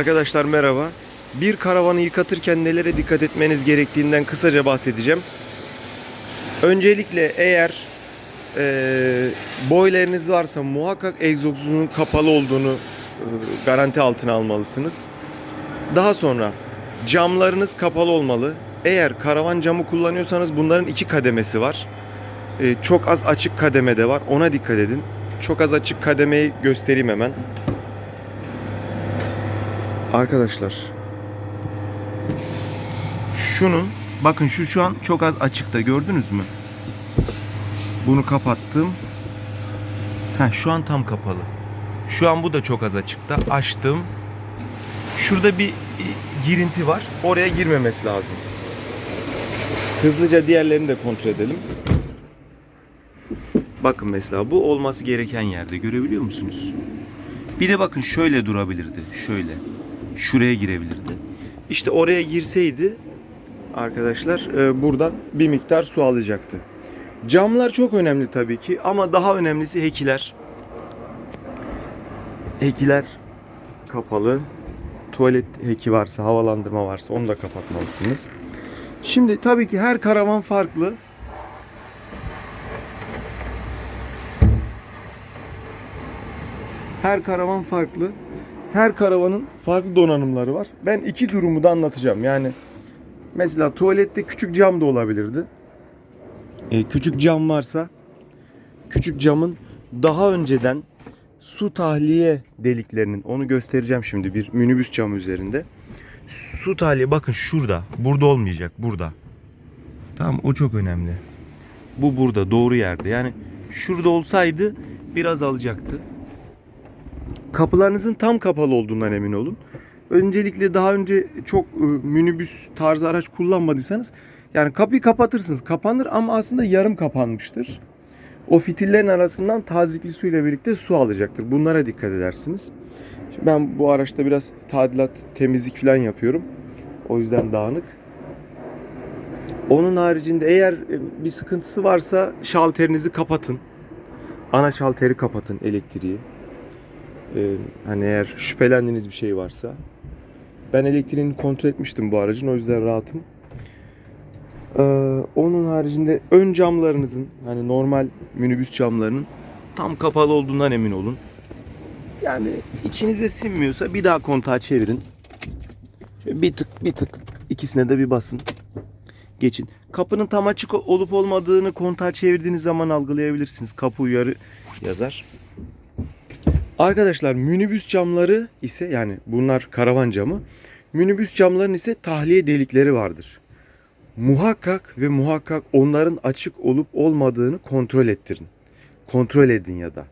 Arkadaşlar merhaba. Bir karavanı yıkatırken nelere dikkat etmeniz gerektiğinden kısaca bahsedeceğim. Öncelikle eğer eee boileriniz varsa muhakkak egzozunun kapalı olduğunu e, garanti altına almalısınız. Daha sonra camlarınız kapalı olmalı. Eğer karavan camı kullanıyorsanız bunların iki kademesi var. E, çok az açık kademe de var. Ona dikkat edin. Çok az açık kademeyi göstereyim hemen. Arkadaşlar şunun bakın şu şu an çok az açıkta gördünüz mü? Bunu kapattım. Ha şu an tam kapalı. Şu an bu da çok az açıkta. Açtım. Şurada bir e, girinti var. Oraya girmemesi lazım. Hızlıca diğerlerini de kontrol edelim. Bakın mesela bu olması gereken yerde görebiliyor musunuz? Bir de bakın şöyle durabilirdi. Şöyle. Şuraya girebilirdi. İşte oraya girseydi arkadaşlar e, buradan bir miktar su alacaktı. Camlar çok önemli tabii ki ama daha önemlisi hekiler. Hekiler kapalı. Tuvalet heki varsa, havalandırma varsa onu da kapatmalısınız. Şimdi tabii ki her karavan farklı. Her karavan farklı. Her karavanın farklı donanımları var. Ben iki durumu da anlatacağım. Yani mesela tuvalette küçük cam da olabilirdi. E, küçük cam varsa küçük camın daha önceden su tahliye deliklerinin onu göstereceğim şimdi bir minibüs camı üzerinde. Su tahliye bakın şurada. Burada olmayacak. Burada. Tamam o çok önemli. Bu burada doğru yerde. Yani şurada olsaydı biraz alacaktı. Kapılarınızın tam kapalı olduğundan emin olun. Öncelikle daha önce çok e, minibüs tarzı araç kullanmadıysanız yani kapıyı kapatırsınız. Kapanır ama aslında yarım kapanmıştır. O fitillerin arasından tazikli suyla birlikte su alacaktır. Bunlara dikkat edersiniz. Şimdi ben bu araçta biraz tadilat, temizlik falan yapıyorum. O yüzden dağınık. Onun haricinde eğer e, bir sıkıntısı varsa şalterinizi kapatın. Ana şalteri kapatın elektriği. Ee, hani eğer şüphelendiğiniz bir şey varsa. Ben elektriğini kontrol etmiştim bu aracın o yüzden rahatım. Ee, onun haricinde ön camlarınızın hani normal minibüs camlarının tam kapalı olduğundan emin olun. Yani içinize sinmiyorsa bir daha kontağı çevirin. Bir tık bir tık ikisine de bir basın. Geçin. Kapının tam açık olup olmadığını kontağı çevirdiğiniz zaman algılayabilirsiniz. Kapı uyarı yazar. Arkadaşlar minibüs camları ise yani bunlar karavan camı. Minibüs camların ise tahliye delikleri vardır. Muhakkak ve muhakkak onların açık olup olmadığını kontrol ettirin. Kontrol edin ya da.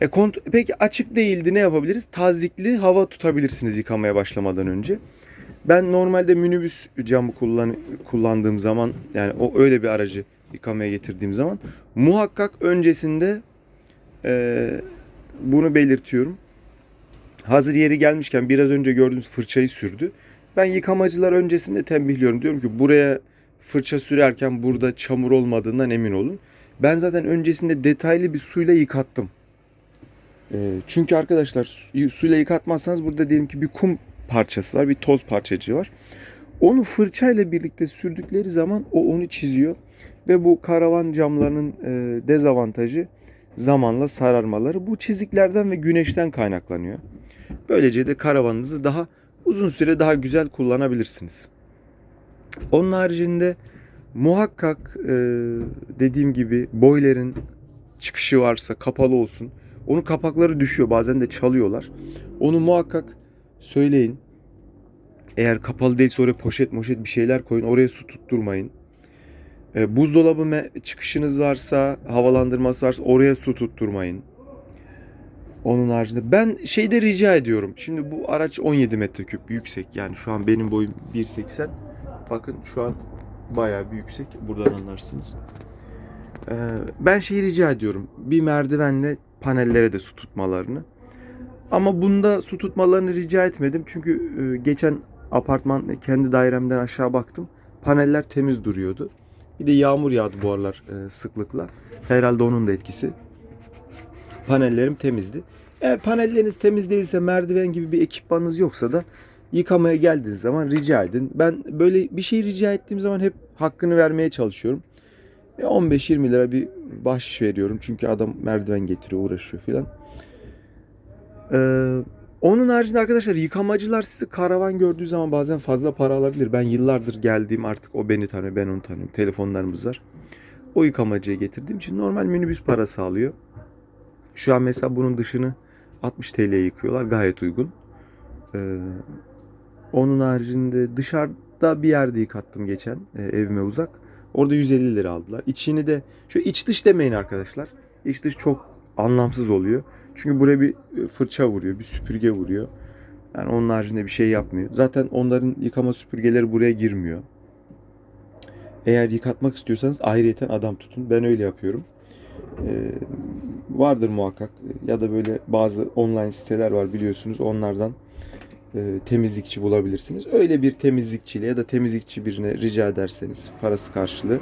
E kont- Peki açık değildi ne yapabiliriz? Tazikli hava tutabilirsiniz yıkamaya başlamadan önce. Ben normalde minibüs camı kullan kullandığım zaman yani o öyle bir aracı yıkamaya getirdiğim zaman muhakkak öncesinde eee bunu belirtiyorum. Hazır yeri gelmişken biraz önce gördüğünüz fırçayı sürdü. Ben yıkamacılar öncesinde tembihliyorum. Diyorum ki buraya fırça sürerken burada çamur olmadığından emin olun. Ben zaten öncesinde detaylı bir suyla yıkattım. Ee, çünkü arkadaşlar su- suyla yıkatmazsanız burada diyelim ki bir kum parçası var, bir toz parçacığı var. Onu fırçayla birlikte sürdükleri zaman o onu çiziyor. Ve bu karavan camlarının e, dezavantajı zamanla sararmaları bu çiziklerden ve güneşten kaynaklanıyor. Böylece de karavanınızı daha uzun süre daha güzel kullanabilirsiniz. Onun haricinde muhakkak e, dediğim gibi boilerin çıkışı varsa kapalı olsun. Onun kapakları düşüyor bazen de çalıyorlar. Onu muhakkak söyleyin. Eğer kapalı değilse oraya poşet moşet bir şeyler koyun. Oraya su tutturmayın. E, buzdolabı çıkışınız varsa, havalandırması varsa oraya su tutturmayın. Onun haricinde ben şeyde rica ediyorum. Şimdi bu araç 17 metreküp yüksek. Yani şu an benim boyum 1.80. Bakın şu an bayağı bir yüksek. Buradan anlarsınız. E, ben şeyi rica ediyorum. Bir merdivenle panellere de su tutmalarını. Ama bunda su tutmalarını rica etmedim. Çünkü e, geçen apartman kendi dairemden aşağı baktım. Paneller temiz duruyordu. Bir de yağmur yağdı bu aralar e, sıklıkla. Herhalde onun da etkisi. Panellerim temizdi. Eğer panelleriniz temiz değilse merdiven gibi bir ekipmanınız yoksa da yıkamaya geldiğiniz zaman rica edin. Ben böyle bir şey rica ettiğim zaman hep hakkını vermeye çalışıyorum. E, 15-20 lira bir bahşiş veriyorum. Çünkü adam merdiven getiriyor, uğraşıyor filan. Ee, onun haricinde arkadaşlar yıkamacılar sizi karavan gördüğü zaman bazen fazla para alabilir. Ben yıllardır geldiğim artık o beni tanıyor, ben onu tanıyorum. Telefonlarımız var. O yıkamacıya getirdiğim için normal minibüs parası alıyor. Şu an mesela bunun dışını 60 TL'ye yıkıyorlar. Gayet uygun. Ee, onun haricinde dışarıda bir yerde yıkattım geçen e, evime uzak. Orada 150 lira aldılar. İçini de şu iç dış demeyin arkadaşlar. İç dış çok anlamsız oluyor. Çünkü buraya bir e, fırça vuruyor, bir süpürge vuruyor. Yani onun haricinde bir şey yapmıyor. Zaten onların yıkama süpürgeleri buraya girmiyor. Eğer yıkatmak istiyorsanız ayrıyeten adam tutun. Ben öyle yapıyorum. Ee, vardır muhakkak ya da böyle bazı online siteler var biliyorsunuz onlardan e, temizlikçi bulabilirsiniz. Öyle bir temizlikçiyle ya da temizlikçi birine rica ederseniz parası karşılığı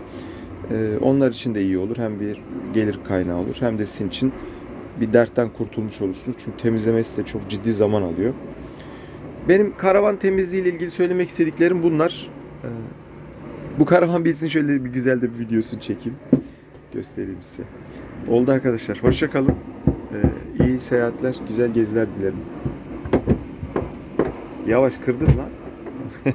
e, onlar için de iyi olur. Hem bir gelir kaynağı olur hem de sizin için bir dertten kurtulmuş olursunuz. Çünkü temizlemesi de çok ciddi zaman alıyor. Benim karavan temizliği ile ilgili söylemek istediklerim bunlar. Ee, bu karavan bilsin şöyle bir güzel de bir videosunu çekeyim. Göstereyim size. Oldu arkadaşlar. Hoşça kalın. Ee, iyi seyahatler, güzel geziler dilerim. Yavaş kırdın lan.